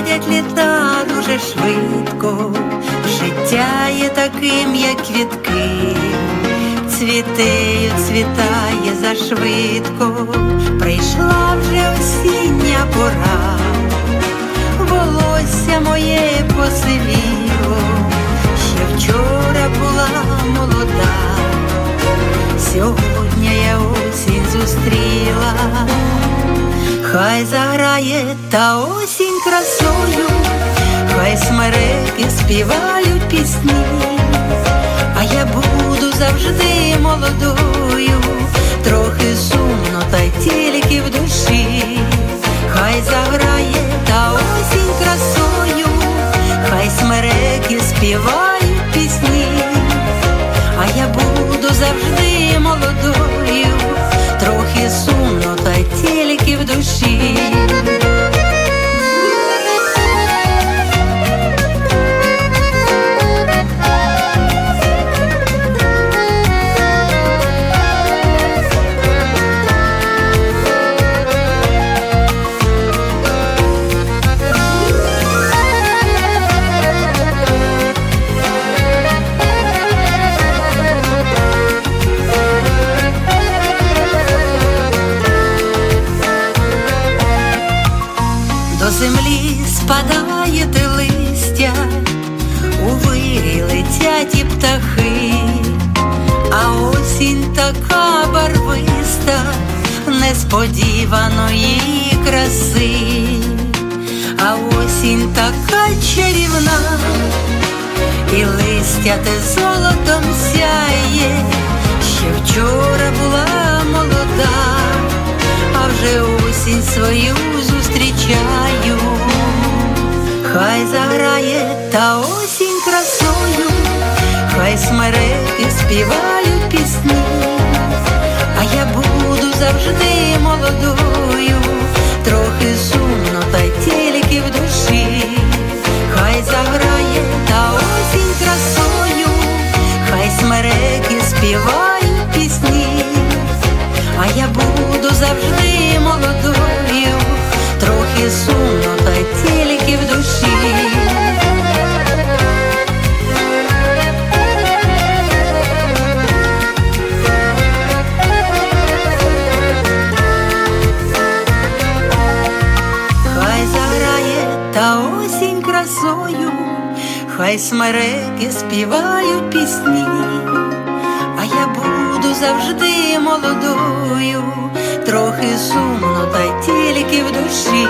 проходять літа дуже швидко, життя є таким, як квітки, цвітею цвітає за швидко, прийшла вже осіння пора. Хай заграє та осінь красою, хай смереки співають пісні. А я буду завжди молодою, трохи сумно, душі. Така барвиста, несподіваної краси, а осінь така чарівна, і листя те золотом сяє, ще вчора була молода а вже осінь свою зустрічаю, хай заграє та осінь красою, хай смереки співають пісні, завжди молодою, осінь хай смереки співають пісні, а я буду завжди молодою, трохи сумно, та й тільки в душі,